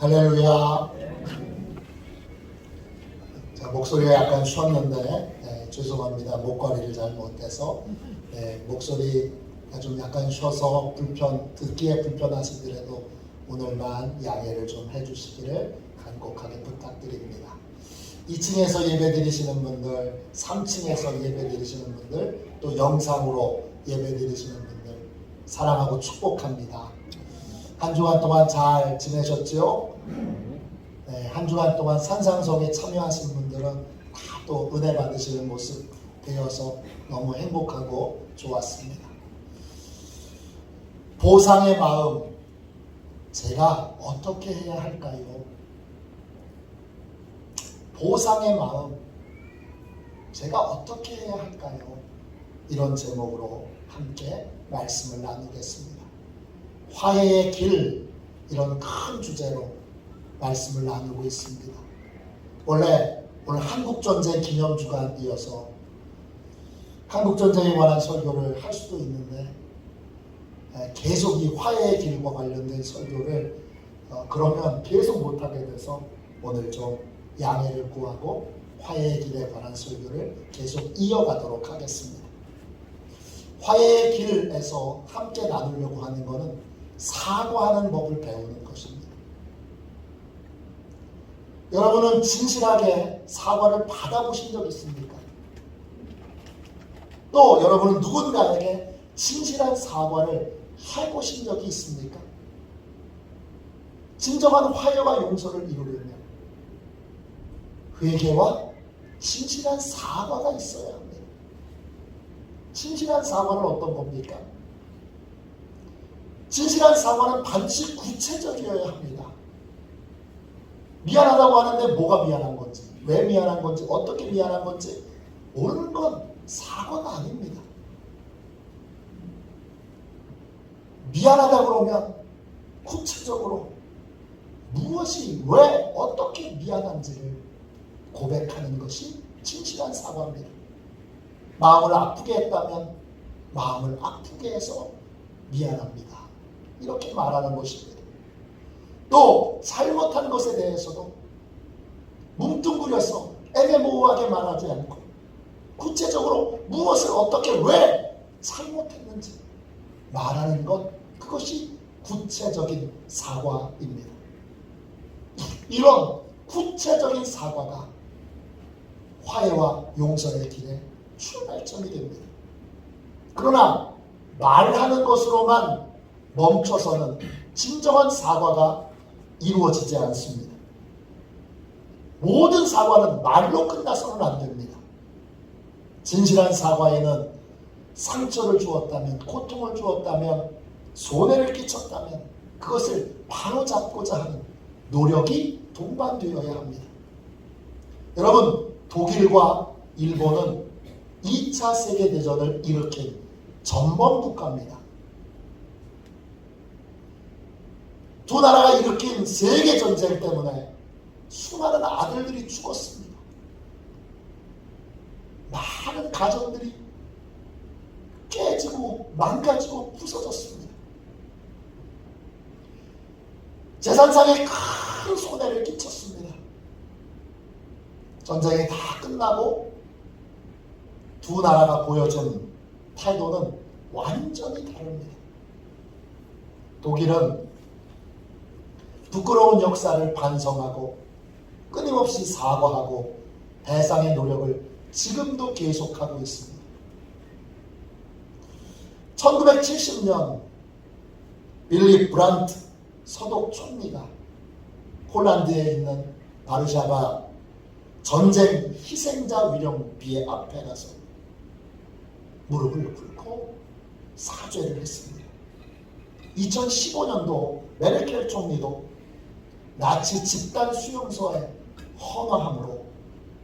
할렐루야. 자, 목소리가 약간 쉬었는데 네, 죄송합니다. 목걸이를 잘 못해서 네, 목소리가 좀 약간 쉬어서 불편 듣기에 불편하시더라도 오늘만 양해를 좀 해주시기를 간곡하게 부탁드립니다. 2층에서 예배 드리시는 분들, 3층에서 예배 드리시는 분들, 또 영상으로 예배 드리시는 분들 사랑하고 축복합니다. 한 주간 동안 잘 지내셨죠? 네, 한 주간 동안 산상성에 참여하신 분들은 다 또 은혜 받으시는 모습 되어서 너무 행복하고 좋았습니다. 보상의 마음, 제가 어떻게 해야 할까요? 보상의 마음, 제가 어떻게 해야 할까요? 이런 제목으로 함께 말씀을 나누겠습니다. 화해의 길, 이런 큰 주제로 말씀을 나누고 있습니다. 원래 오늘 한국전쟁 기념주간이어서 한국전쟁에 관한 설교를 할 수도 있는데 에, 계속 이 화해의 길과 관련된 설교를 어, 그러면 계속 못하게 돼서 오늘 좀 양해를 구하고 화해의 길에 관한 설교를 계속 이어가도록 하겠습니다. 화해의 길에서 함께 나누려고 하는 것은 사과하는 법을 배우는 것입니다. 여러분은 진실하게 사과를 받아보신 적 있습니까? 또 여러분은 누군가에게 진실한 사과를 해보신 적이 있습니까? 진정한 화해와 용서를 이루려면 회개와 진실한 사과가 있어야 합니다. 진실한 사과는 어떤 겁니까? 진실한 사과는 반드시 구체적이어야 합니다. 미안하다고 하는데 뭐가 미안한 건지, 왜 미안한 건지, 어떻게 미안한 건지 모르는 건 사과가 아닙니다. 미안하다 그러면 구체적으로 무엇이 왜 어떻게 미안한지를 고백하는 것이 진실한 사과입니다. 마음을 아프게 했다면 마음을 아프게 해서 미안합니다. 이렇게 말하는 것입니다. 또 잘못한 것에 대해서도 뭉뚱그려서 애매모호하게 말하지 않고 구체적으로 무엇을 어떻게 왜 잘못했는지 말하는 것 그것이 구체적인 사과입니다. 이런 구체적인 사과가 화해와 용서의 길에 출발점이 됩니다. 그러나 말하는 것으로만 멈춰서는 진정한 사과가 이루어지지 않습니다. 모든 사과는 말로 끝나서는 안 됩니다. 진실한 사과에는 상처를 주었다면, 고통을 주었다면, 손해를 끼쳤다면 그것을 바로잡고자 하는 노력이 동반되어야 합니다. 여러분, 독일과 일본은 2차 세계대전을 일으킨 전범 국가입니다. 두 나라가 일으킨 세계 전쟁 때문에 수많은 아들들이 죽었습니다. 많은 가정들이 깨지고 망가지고 부서졌습니다. 재산상에 큰 손해를 끼쳤습니다. 전쟁이 다 끝나고 두 나라가 보여준 태도는 완전히 다릅니다. 독일은 부끄러운 역사를 반성하고 끊임없이 사과하고 대상의 노력을 지금도 계속하고 있습니다. 1970년 빌리 브란트 서독 총리가 폴란드에 있는 바르샤바 전쟁 희생자 위령비의 앞에 가서 무릎을 꿇고 사죄를 했습니다. 2015년도 메르켈 총리도 나치 집단 수용소에 헌화함으로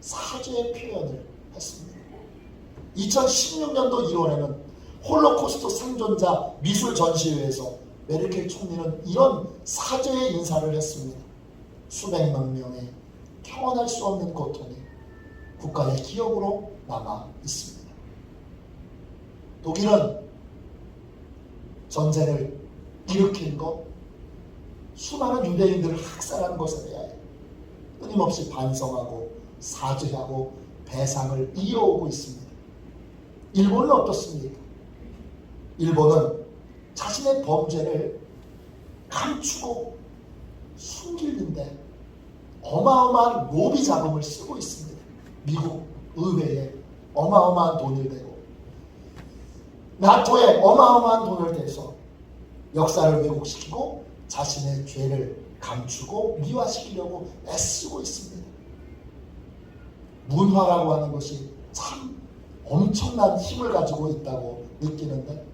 사죄의 표현을 했습니다. 2016년도 1월에는 홀로코스트 생존자 미술 전시회에서 메르켈 총리는 이런 사죄의 인사를 했습니다. 수백만 명의 평안할 수 없는 고통이 국가의 기억으로 남아 있습니다. 독일은 전쟁을 일으킨 것, 수많은 유대인들을 학살한 것에 대하여 끊임없이 반성하고 사죄하고 배상을 이어오고 있습니다. 일본은 어떻습니까? 일본은 자신의 범죄를 감추고 숨기는데 어마어마한 로비 자금을 쓰고 있습니다. 미국 의회에 어마어마한 돈을 대고 나토에 어마어마한 돈을 대서 역사를 왜곡시키고 자신의 죄를 감추고 미화시키려고 애쓰고 있습니다. 문화라고 하는 것이 참 엄청난 힘을 가지고 있다고 느끼는데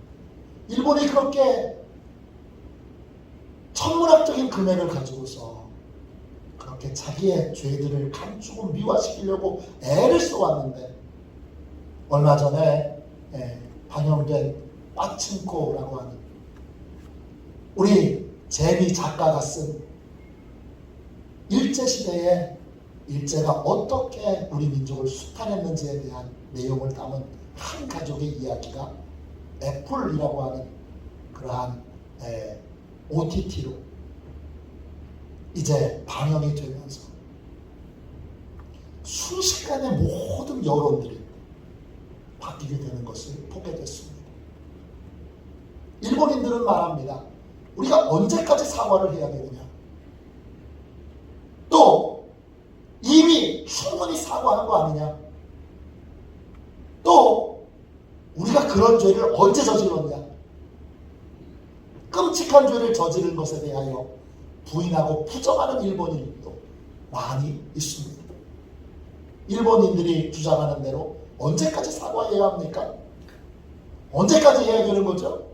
일본이 그렇게 천문학적인 금액을 가지고서 그렇게 자기의 죄들을 감추고 미화시키려고 애를 써왔는데 얼마 전에 예, 방영된 빠친코라고 하는 우리 제비 작가가 쓴 일제시대에 일제가 어떻게 우리 민족을 수탈했는지에 대한 내용을 담은 한 가족의 이야기가 애플이라고 하는 그러한 에, OTT로 이제 방영이 되면서 순식간에 모든 여론들이 바뀌게 되는 것을 보게 됐습니다. 일본인들은 말합니다. 우리가 언제까지 사과를 해야 되느냐? 또 이미 충분히 사과한 거 아니냐? 또 우리가 그런 죄를 언제 저질렀냐? 끔찍한 죄를 저지른 것에 대하여 부인하고 부정하는 일본인도 많이 있습니다. 일본인들이 주장하는 대로 언제까지 사과해야 합니까? 언제까지 해야 되는 거죠?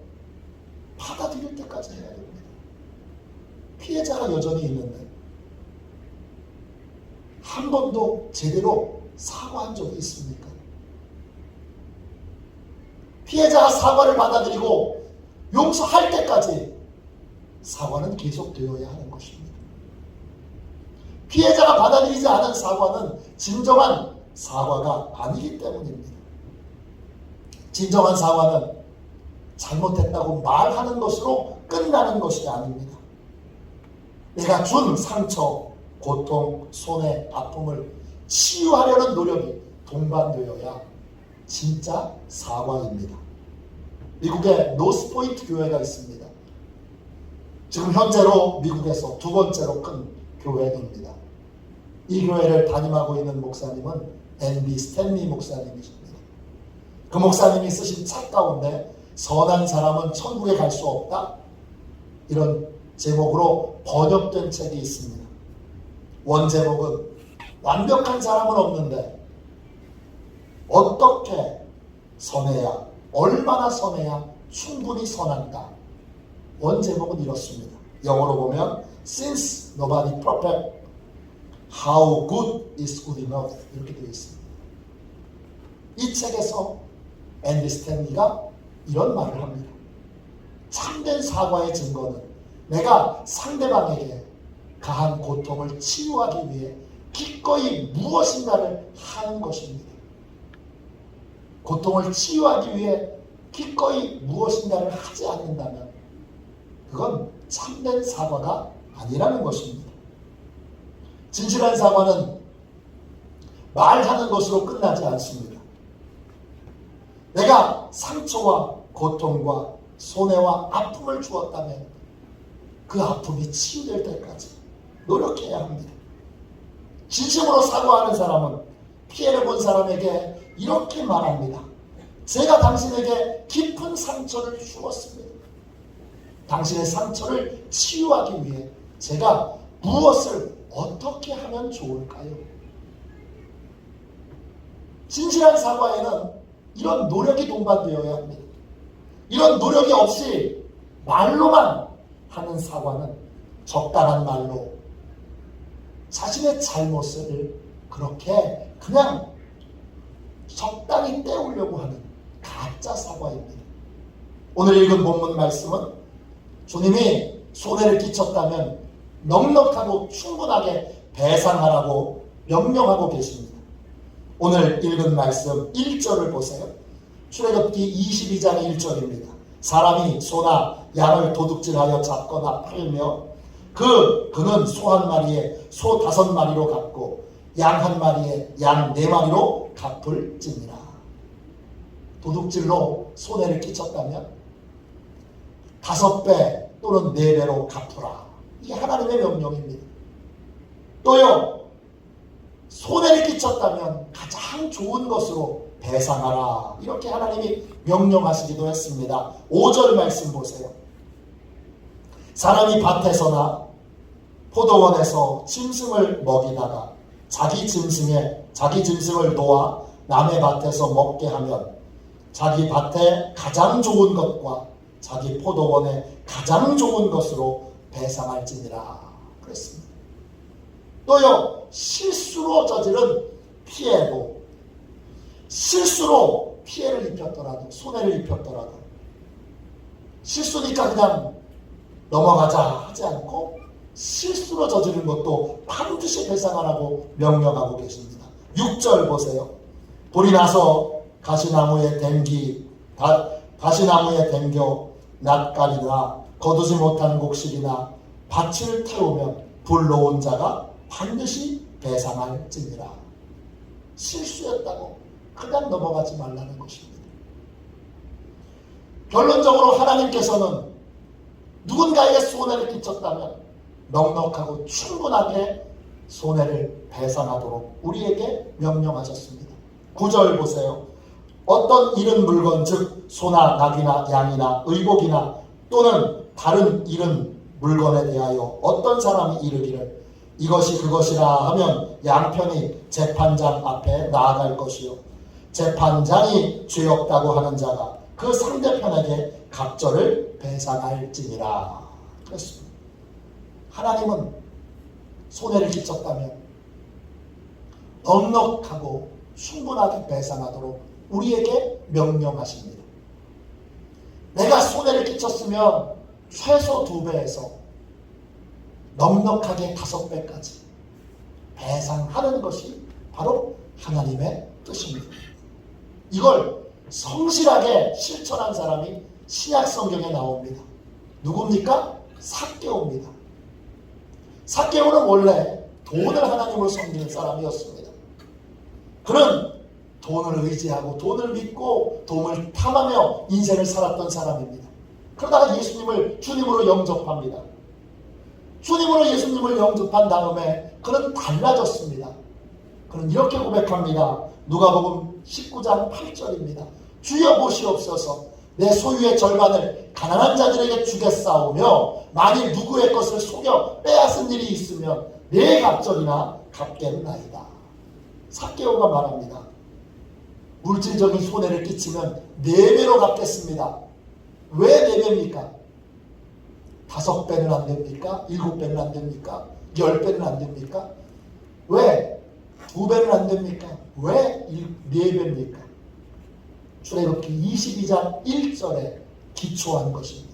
받아들일 때까지 해야 됩니다. 피해자가 여전히 있는데 한 번도 제대로 사과한 적이 있습니까? 피해자가 사과를 받아들이고 용서할 때까지 사과는 계속되어야 하는 것입니다. 피해자가 받아들이지 않은 사과는 진정한 사과가 아니기 때문입니다. 진정한 사과는 잘못했다고 말하는 것으로 끝나는 것이 아닙니다. 내가 준 상처, 고통, 손해, 아픔을 치유하려는 노력이 동반되어야 진짜 사과입니다. 미국에 노스포인트 교회가 있습니다. 지금 현재로 미국에서 두 번째로 큰 교회입니다. 이 교회를 담임하고 있는 목사님은 앤비 스탠리 목사님이십니다. 그 목사님이 쓰신 책 가운데 선한 사람은 천국에 갈 수 없다. 이런 제목으로 번역된 책이 있습니다. 원 제목은 완벽한 사람은 없는데 어떻게 선해야 얼마나 선해야 충분히 선한가 원 제목은 이렇습니다. 영어로 보면 Since nobody perfect, how good is good enough 이렇게 되어 있습니다. 이 책에서 앤디 스탠리가 이런 말을 합니다. 참된 사과의 증거는 내가 상대방에게 가한 고통을 치유하기 위해 기꺼이 무엇인가를 하는 것입니다. 고통을 치유하기 위해 기꺼이 무엇인가를 하지 않는다면 그건 참된 사과가 아니라는 것입니다. 진실한 사과는 말하는 것으로 끝나지 않습니다. 내가 상처와 고통과 손해와 아픔을 주었다면 그 아픔이 치유될 때까지 노력해야 합니다. 진심으로 사과하는 사람은 피해를 본 사람에게 이렇게 말합니다. 제가 당신에게 깊은 상처를 주었습니다. 당신의 상처를 치유하기 위해 제가 무엇을 어떻게 하면 좋을까요? 진실한 사과에는 이런 노력이 동반되어야 합니다. 이런 노력이 없이 말로만 하는 사과는 적당한 말로 자신의 잘못을 그렇게 그냥 적당히 때우려고 하는 가짜 사과입니다. 오늘 읽은 본문 말씀은 주님이 손해를 끼쳤다면 넉넉하고 충분하게 배상하라고 명령하고 계십니다. 오늘 읽은 말씀 1절을 보세요. 출애굽기 22장 1절입니다. 사람이 소나 양을 도둑질하여 잡거나 팔며 그 그는 소 한 마리에 소 다섯 마리로 갚고 양 한 마리에 양 네 마리로 갚을지니라. 도둑질로 손해를 끼쳤다면 다섯 배 또는 네 배로 갚으라. 이게 하나님의 명령입니다. 또요 손해를 끼쳤다면 가장 좋은 것으로 배상하라. 이렇게 하나님이 명령하시기도 했습니다. 5절 말씀 보세요. 사람이 밭에서나 포도원에서 짐승을 먹이다가 자기 짐승에 자기 짐승을 놓아 남의 밭에서 먹게 하면 자기 밭에 가장 좋은 것과 자기 포도원에 가장 좋은 것으로 배상할지니라 그랬습니다. 또요 실수로 저지른 피해도 실수로 피해를 입혔더라도 손해를 입혔더라도 실수니까 그냥 넘어가자 하지 않고 실수로 저지른 것도 반드시 배상하라고 명령하고 계십니다. 6절 보세요. 불이 나서 가시나무에 댕기 가, 가시나무에 댕겨 낯가리나 거두지 못한 곡식이나 밭을 태우면 불러온 자가 반드시 배상할지니라. 실수였다고 그냥 넘어가지 말라는 것입니다. 결론적으로 하나님께서는 누군가에게 손해를 끼쳤다면 넉넉하고 충분하게 손해를 배상하도록 우리에게 명령하셨습니다. 9절 보세요. 어떤 잃은 물건 즉 소나 낙이나 양이나 의복이나 또는 다른 잃은 물건에 대하여 어떤 사람이 이르기를 이것이 그것이라 하면 양편이 재판장 앞에 나아갈 것이요 재판장이 죄 없다고 하는 자가 그 상대편에게 갑절을 배상할지니라 그랬습니다. 하나님은 손해를 끼쳤다면 넉넉하고 충분하게 배상하도록 우리에게 명령하십니다. 내가 손해를 끼쳤으면 최소 두 배에서 넉넉하게 다섯 배까지 배상하는 것이 바로 하나님의 뜻입니다. 이걸 성실하게 실천한 사람이 신약 성경에 나옵니다. 누굽니까? 사개오입니다. 사개오는 원래 돈을 하나님으로 섬기는 사람이었습니다. 그는 돈을 의지하고 돈을 믿고 돈을 탐하며 인생을 살았던 사람입니다. 그러다가 예수님을 주님으로 영접합니다. 주님으로 예수님을 영접한 다음에 그는 달라졌습니다. 그는 이렇게 고백합니다. 누가복음 19장 8절입니다. 주여 보시옵소서 내 소유의 절반을 가난한 자들에게 주겠사오며 만일 누구의 것을 속여 빼앗은 일이 있으면 내 갑절이나 갚겠나이다. 사개오가 말합니다. 물질적인 손해를 끼치면 네 배로 갚겠습니다. 왜 네 배입니까? 다섯 배는 안 됩니까? 일곱 배는 안 됩니까? 열 배는 안 됩니까? 왜? 두 배는 안 됩니까? 왜 네 배입니까? 출애굽기 22장 1절에 기초한 것입니다.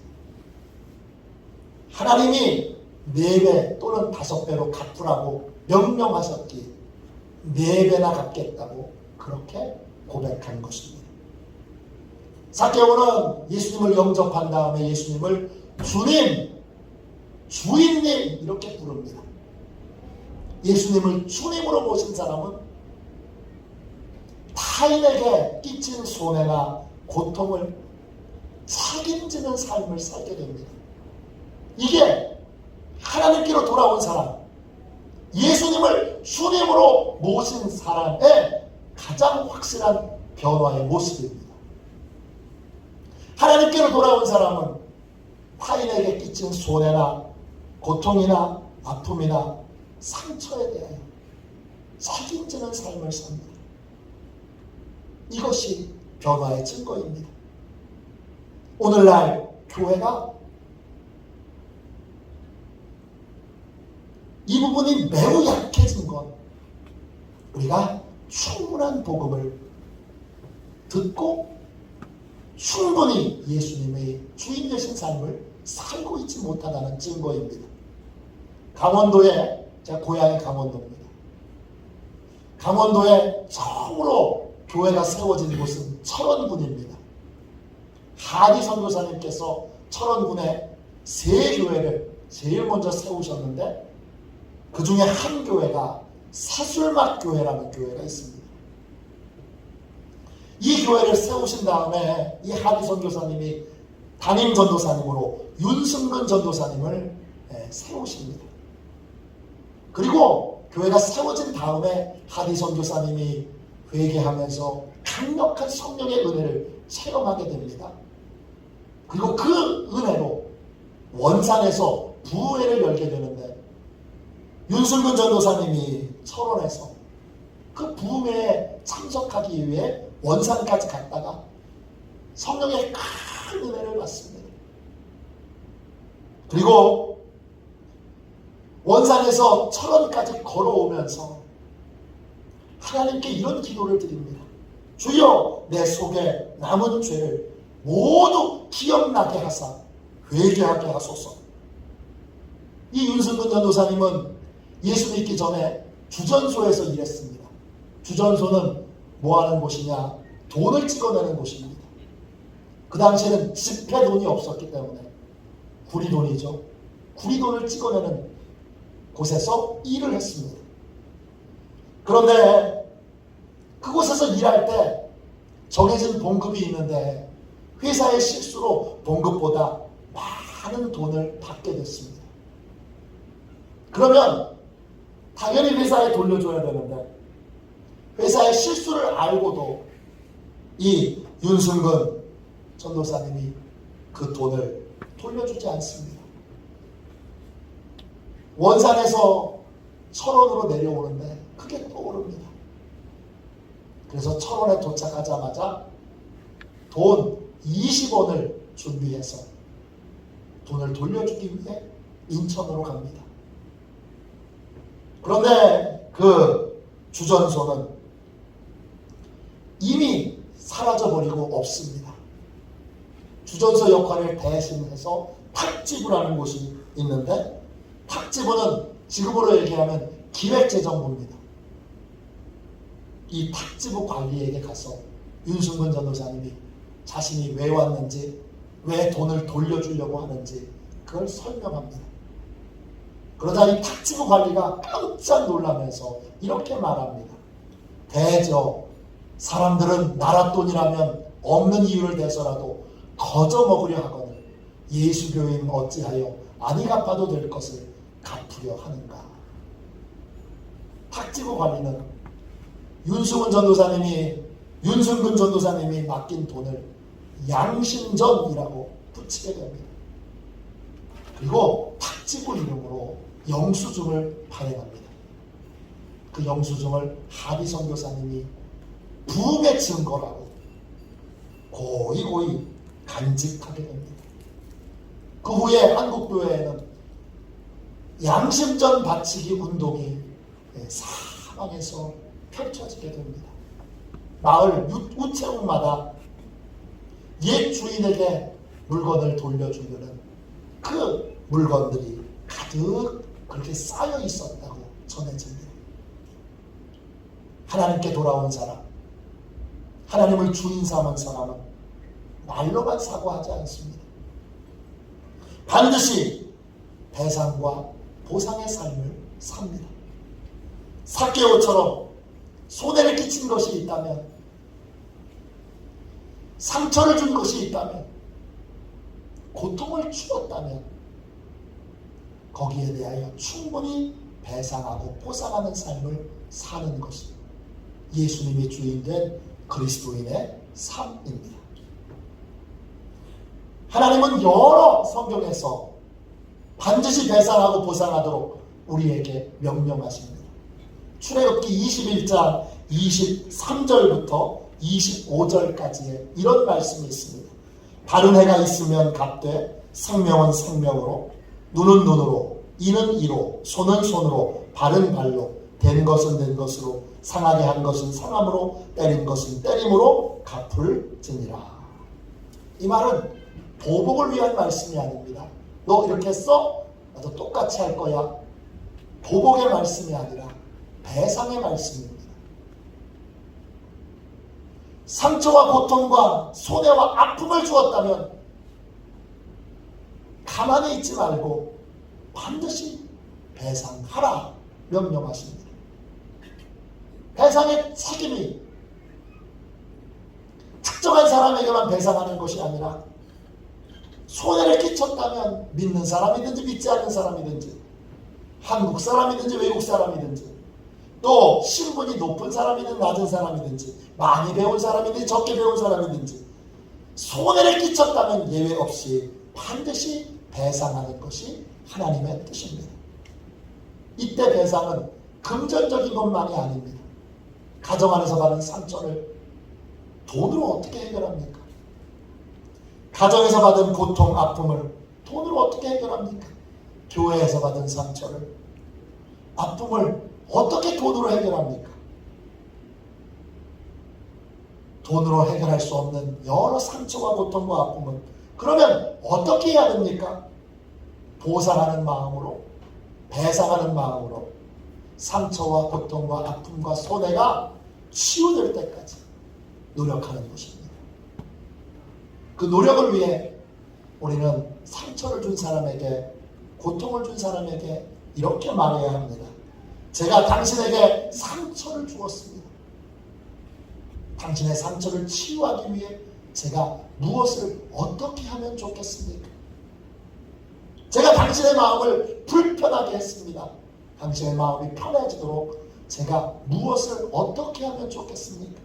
하나님이 네 배 또는 다섯 배로 갚으라고 명령하셨기에 네 배나 갚겠다고 그렇게 고백한 것입니다. 사개오는 예수님을 영접한 다음에 예수님을 주님, 주인님 이렇게 부릅니다. 예수님을 주님으로 모신 사람은 타인에게 끼친 손해나 고통을 책임지는 삶을 살게 됩니다. 이게 하나님께로 돌아온 사람, 예수님을 주님으로 모신 사람의 가장 확실한 변화의 모습입니다. 하나님께로 돌아온 사람은 타인에게 끼친 손해나 고통이나 아픔이나 상처에 대하여 책임지는 삶을 삽니다. 이것이 변화의 증거입니다. 오늘날 교회가 이 부분이 매우 약해진 것 우리가 충분한 복음을 듣고 충분히 예수님의 주인 되신 삶을 살고 있지 못하다는 증거입니다. 강원도에 제가 고향이 강원도입니다. 강원도에 처음으로 교회가 세워진 곳은 철원군입니다. 하디 선교사님께서 철원군에 세 교회를 제일 먼저 세우셨는데 그 중에 한 교회가 사술막 교회라는 교회가 있습니다. 이 교회를 세우신 다음에 이 하기선 교사님이 담임 전도사님으로 윤승근 전도사님을 예, 세우십니다. 그리고 교회가 세워진 다음에 하디 선 교사님이 회개하면서 강력한 성령의 은혜를 체험하게 됩니다. 그리고 그 은혜로 원산에서 부회를 열게 되는데 윤승근 전도사님이 철원에서 그 부흥회에 참석하기 위해 원산까지 갔다가 성령의 큰 은혜를 받습니다. 그리고 원산에서 철원까지 걸어오면서 하나님께 이런 기도를 드립니다. 주여 내 속에 남은 죄를 모두 기억나게 하사 회개하게 하소서. 이 윤승근 전도사님은 예수 믿기 전에 주전소에서 일했습니다. 주전소는 뭐 하는 곳이냐? 돈을 찍어내는 곳입니다. 그 당시에는 지폐 돈이 없었기 때문에 구리돈이죠. 구리돈을 찍어내는 곳에서 일을 했습니다. 그런데 그곳에서 일할 때 정해진 봉급이 있는데 회사의 실수로 봉급보다 많은 돈을 받게 됐습니다. 그러면 당연히 회사에 돌려줘야 되는데 회사의 실수를 알고도 이 윤승근 전도사님이 그 돈을 돌려주지 않습니다. 원산에서 철원으로 내려오는데 크게 떠오릅니다. 그래서 철원에 도착하자마자 돈 20원을 준비해서 돈을 돌려주기 위해 인천으로 갑니다. 그런데 그 주전소는 이미 사라져버리고 없습니다. 주전서 역할을 대신해서 탁지부라는 곳이 있는데 탁지부는 지금으로 얘기하면 기획재정부입니다. 이 탁지부 관리에게 가서 윤승근 전도사님이 자신이 왜 왔는지 왜 돈을 돌려주려고 하는지 그걸 설명합니다. 그러자 이 탁지부 관리가 깜짝 놀라면서 이렇게 말합니다. 대저 사람들은 나라 돈이라면 없는 이유를 대서라도 거저 먹으려 하거늘 예수 교인 어찌하여 아니 갚아도 될 것을 갚으려 하는가. 탁지부 관리는 윤승훈 전도사님이 윤승근 전도사님이 맡긴 돈을 양심전이라고 붙이게 됩니다. 그리고 탁지부 이름으로 영수증을 발행합니다. 그 영수증을 하비 선교사님이 부흥의 증거라고 고이고이 간직하게 됩니다. 그 후에 한국교회에는 양심전 바치기 운동이 사방에서 펼쳐지게 됩니다. 마을 우체국마다 옛 주인에게 물건을 돌려주려는 그 물건들이 가득 그렇게 쌓여 있었다고 전해집니다. 하나님께 돌아온 사람, 하나님을 주인 삼은 사람은 말로만 사고하지 않습니다. 반드시 배상과 보상의 삶을 삽니다. 사케오처럼 손해를 끼친 것이 있다면, 상처를 준 것이 있다면, 고통을 주었다면, 거기에 대하여 충분히 배상하고 보상하는 삶을 사는 것이 예수님이 주인 된 그리스도인의 삶입니다. 하나님은 여러 성경에서 반드시 배상하고 보상하도록 우리에게 명령하십니다. 출애굽기 21장 23절부터 25절까지의 이런 말씀이 있습니다. 바른 해가 있으면 갚되 생명은 생명으로 눈은 눈으로 이는 이로 손은 손으로 발은 발로 된 것은 된 것으로 상하게 한 것은 상함으로 때린 것은 때림으로 갚을지니라. 이 말은 보복을 위한 말씀이 아닙니다. 너 이렇게 써? 나도 똑같이 할 거야. 보복의 말씀이 아니라 배상의 말씀입니다. 상처와 고통과 손해와 아픔을 주었다면 가만히 있지 말고 반드시 배상하라 명령하십니다. 배상의 책임이 특정한 사람에게만 배상하는 것이 아니라 손해를 끼쳤다면 믿는 사람이든지 믿지 않는 사람이든지 한국 사람이든지 외국 사람이든지 또 신분이 높은 사람이든 낮은 사람이든지 많이 배운 사람이든지 적게 배운 사람이든지 손해를 끼쳤다면 예외 없이 반드시 배상하는 것이 하나님의 뜻입니다. 이때 배상은 금전적인 것만이 아닙니다. 가정 안에서 받은 상처를 돈으로 어떻게 해결합니까? 가정에서 받은 고통, 아픔을 돈으로 어떻게 해결합니까? 교회에서 받은 상처를, 아픔을 어떻게 돈으로 해결합니까? 돈으로 해결할 수 없는 여러 상처와 고통과 아픔은 그러면 어떻게 해야 됩니까? 보상하는 마음으로, 배상하는 마음으로 상처와 고통과 아픔과 손해가 치유될 때까지 노력하는 것입니다. 그 노력을 위해 우리는 상처를 준 사람에게 고통을 준 사람에게 이렇게 말해야 합니다. 제가 당신에게 상처를 주었습니다. 당신의 상처를 치유하기 위해 제가 무엇을 어떻게 하면 좋겠습니까? 제가 당신의 마음을 불편하게 했습니다. 당신의 마음이 편해지도록 제가 무엇을 어떻게 하면 좋겠습니까?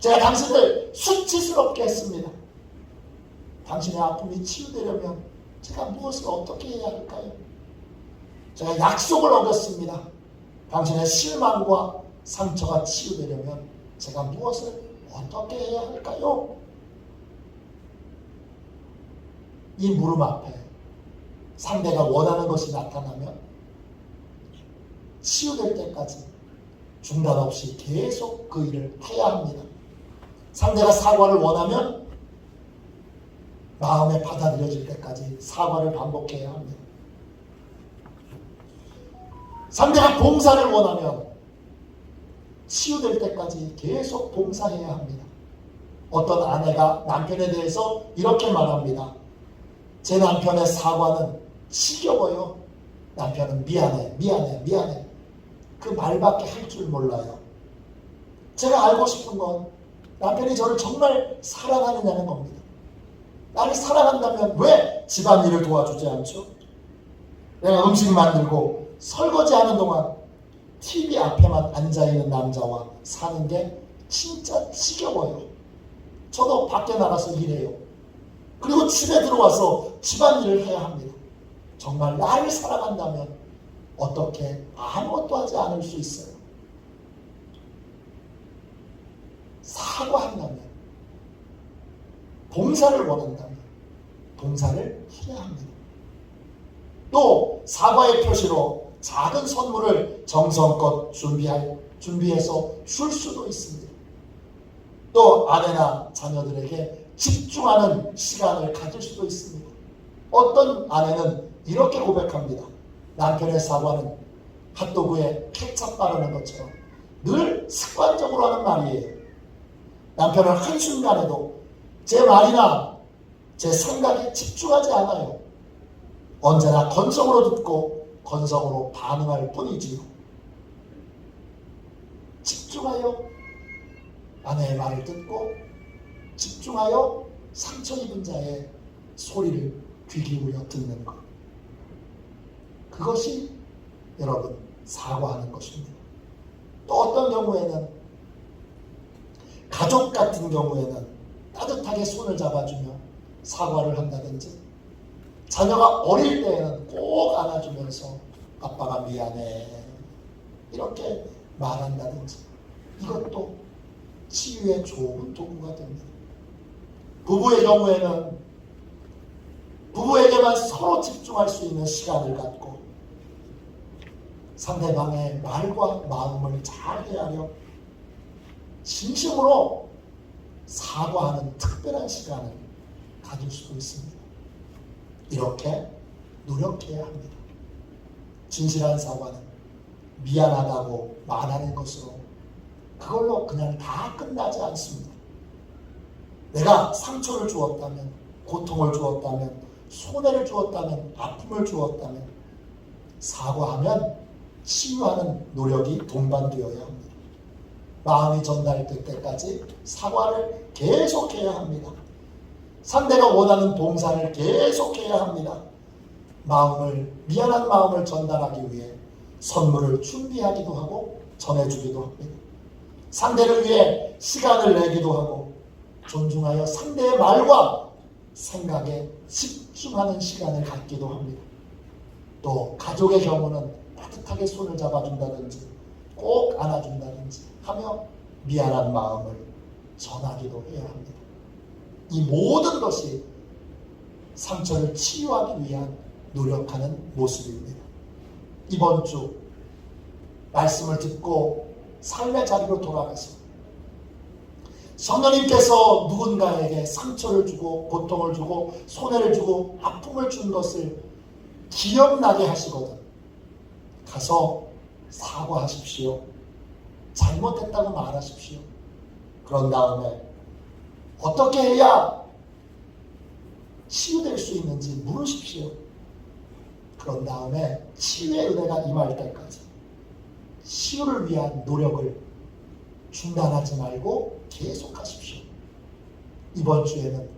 제가 당신을 수치스럽게 했습니다. 당신의 아픔이 치유되려면 제가 무엇을 어떻게 해야 할까요? 제가 약속을 어겼습니다. 당신의 실망과 상처가 치유되려면 제가 무엇을 어떻게 해야 할까요? 이 물음 앞에 상대가 원하는 것이 나타나면 치유될 때까지 중단 없이 계속 그 일을 해야 합니다. 상대가 사과를 원하면 마음에 받아들여질 때까지 사과를 반복해야 합니다. 상대가 봉사를 원하면 치유될 때까지 계속 봉사해야 합니다. 어떤 아내가 남편에 대해서 이렇게 말합니다. 제 남편의 사과는 지겨워요. 남편은 미안해, 미안해, 미안해. 그 말밖에 할 줄 몰라요. 제가 알고 싶은 건 남편이 저를 정말 사랑하느냐는 겁니다. 나를 사랑한다면 왜 집안일을 도와주지 않죠? 내가 음식 만들고 설거지하는 동안 TV 앞에만 앉아있는 남자와 사는 게 진짜 지겨워요. 저도 밖에 나가서 일해요. 그리고 집에 들어와서 집안일을 해야 합니다. 정말 나를 사랑한다면 어떻게 아무것도 하지 않을 수 있어요. 사과한다면, 봉사를 원한다면, 봉사를 해야 합니다. 또 사과의 표시로 작은 선물을 정성껏 준비할, 준비해서 줄 수도 있습니다. 또 아내나 자녀들에게 집중하는 시간을 가질 수도 있습니다. 어떤 아내는 이렇게 고백합니다. 남편의 사과는 핫도그에 케찹 바르는 것처럼 늘 습관적으로 하는 말이에요. 남편은 한순간에도 제 말이나 제 생각에 집중하지 않아요. 언제나 건성으로 듣고 건성으로 반응할 뿐이지요. 집중하여 아내의 말을 듣고 집중하여 상처 입은 자의 소리를 귀 기울여 듣는 것. 그것이 여러분 사과하는 것입니다. 또 어떤 경우에는 가족 같은 경우에는 따뜻하게 손을 잡아주며 사과를 한다든지 자녀가 어릴 때에는 꼭 안아주면서 아빠가 미안해 이렇게 말한다든지 이것도 치유에 좋은 도구가 됩니다. 부부의 경우에는 부부에게만 서로 집중할 수 있는 시간을 갖고 상대방의 말과 마음을 잘 헤아려 진심으로 사과하는 특별한 시간을 가질 수도 있습니다. 이렇게 노력해야 합니다. 진실한 사과는 미안하다고 말하는 것으로 그걸로 그냥 다 끝나지 않습니다. 내가 상처를 주었다면, 고통을 주었다면, 손해를 주었다면, 아픔을 주었다면 사과하면 치유하는 노력이 동반되어야 합니다. 마음이 전달될 때까지 사과를 계속해야 합니다. 상대가 원하는 동사를 계속해야 합니다. 마음을 미안한 마음을 전달하기 위해 선물을 준비하기도 하고 전해주기도 합니다. 상대를 위해 시간을 내기도 하고 존중하여 상대의 말과 생각에 집중하는 시간을 갖기도 합니다. 또 가족의 경우는 따뜻하게 손을 잡아준다든지 꼭 안아준다든지 하며 미안한 마음을 전하기도 해야 합니다. 이 모든 것이 상처를 치유하기 위한 노력하는 모습입니다. 이번 주 말씀을 듣고 삶의 자리로 돌아가서 성령님께서 누군가에게 상처를 주고 고통을 주고 손해를 주고 아픔을 준 것을 기억나게 하시거든 가서 사과하십시오. 잘못했다고 말하십시오. 그런 다음에 어떻게 해야 치유될 수 있는지 물으십시오. 그런 다음에 치유의 은혜가 임할 때까지 치유를 위한 노력을 중단하지 말고 계속하십시오. 이번 주에는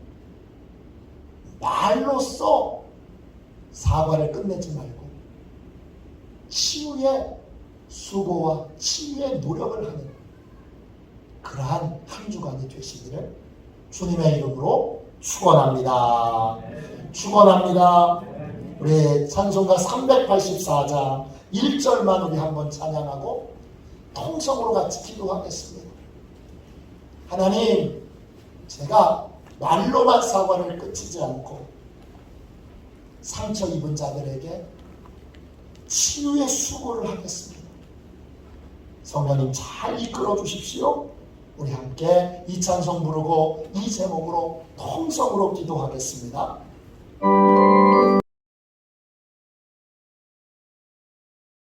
말로써 사과를 끝내지 말고 치유의 수고와 치유의 노력을 하는 그러한 한 주간이 되시기를 주님의 이름으로 축원합니다. 축원합니다. 우리 찬송가 384장 1절만 우리 한번 찬양하고 통성으로 같이 기도하겠습니다. 하나님, 제가 말로만 사과를 끝이지 않고 상처 입은 자들에게 치유의 수고를 하겠습니다. 성령님 잘 이끌어 주십시오. 우리 함께 이 찬송 부르고 이 제목으로 통성으로 기도하겠습니다.